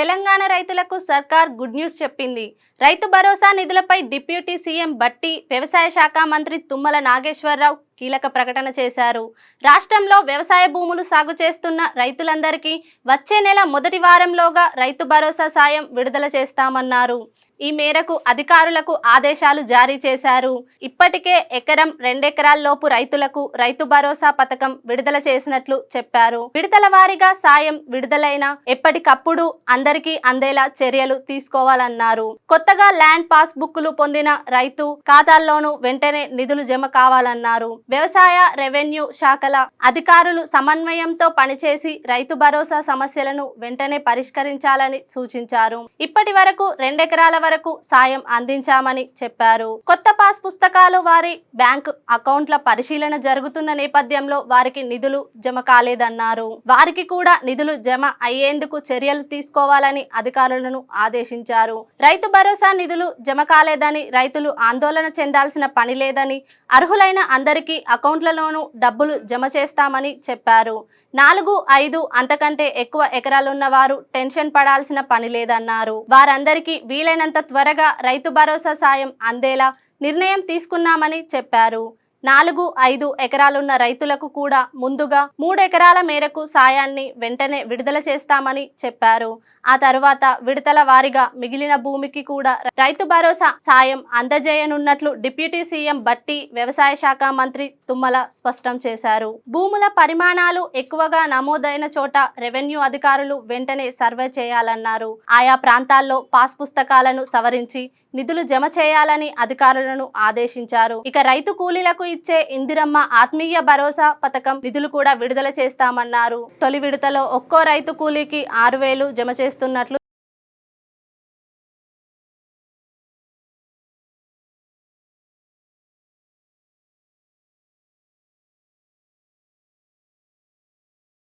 తెలంగాణ రైతులకు సర్కార్ good news చెప్పింది. రైతు భరోసా నిధులపై డిప్యూటీ సీఎం బట్టి వ్యవసాయ శాఖ మంత్రి తుమ్మల నాగేశ్వరరావు కీలక ప్రకటన చేశారు. రాష్ట్రంలో వ్యవసాయ భూములు సాగు చేస్తున్న రైతులందరికీ వచ్చే నెల మొదటి వారంలోగా రైతు భరోసా సాయం విడుదల చేస్తామన్నారు. ఈ మేరకు అధికారులకు ఆదేశాలు జారీ చేశారు. ఇప్పటికే ఎకరం రెండెకరాల్లోపు రైతులకు రైతు భరోసా పథకం విడుదల చేసినట్లు చెప్పారు. విడుదల వారీగా సాయం విడుదలైన ఎప్పటికప్పుడు అందరికీ అందేలా చర్యలు తీసుకోవాలన్నారు. కొత్తగా ల్యాండ్ పాస్ బుక్లు పొందిన రైతు ఖాతాల్లోనూ వెంటనే నిధులు జమ కావాలన్నారు. వ్యవసాయ రెవెన్యూ శాఖల అధికారులు సమన్వయంతో పనిచేసి రైతు భరోసా సమస్యలను వెంటనే పరిష్కరించాలని సూచించారు. ఇప్పటి వరకు రెండెకరాల వరకు సాయం అందించామని చెప్పారు. కొత్త పాస్ పుస్తకాలు వారి బ్యాంకు అకౌంట్ల పరిశీలన జరుగుతున్న నేపథ్యంలో వారికి నిధులు జమ కాలేదన్నారు. వారికి కూడా నిధులు జమ అయ్యేందుకు చర్యలు తీసుకోవాలని అధికారులను ఆదేశించారు. రైతు భరోసా నిధులు జమ కాలేదని రైతులు ఆందోళన చెందాల్సిన పని లేదని అర్హులైన అందరికీ అకౌంట్లలోనూ డబ్బులు జమ చేస్తామని చెప్పారు. నాలుగు ఐదు అంతకంటే ఎక్కువ ఎకరాలున్న వారు టెన్షన్ పడాల్సిన పని లేదన్నారు. వారందరికీ వీలైనంత త్వరగా రైతు భరోసా సాయం అందేలా నిర్ణయం తీసుకున్నామని చెప్పారు. నాలుగు ఐదు ఎకరాలున్న రైతులకు కూడా ముందుగా మూడెకరాల మేరకు సాయాన్ని వెంటనే విడుదల చేస్తామని చెప్పారు. ఆ తరువాత విడతల వారీగా మిగిలిన భూమికి కూడా రైతు భరోసా సాయం అందజేయనున్నట్లు డిప్యూటీ సీఎం బట్టి వ్యవసాయ శాఖ మంత్రి తుమ్మల స్పష్టం చేశారు. భూముల పరిమాణాలు ఎక్కువగా నమోదైన చోట రెవెన్యూ అధికారులు వెంటనే సర్వే చేయాలన్నారు. ఆయా ప్రాంతాల్లో పాస్ పుస్తకాలను సవరించి నిధులు జమ చేయాలని అధికారులను ఆదేశించారు. ఇక రైతు కూలీలకు ఇచ్చే ఇందిరమ్మ ఆత్మీయ భరోసా పథకం నిధులు కూడా విడుదల చేస్తామన్నారు. తొలి విడతలో ఒక్కో రైతు కూలీకి ఆరు వేలు జమ చేస్తున్నట్లు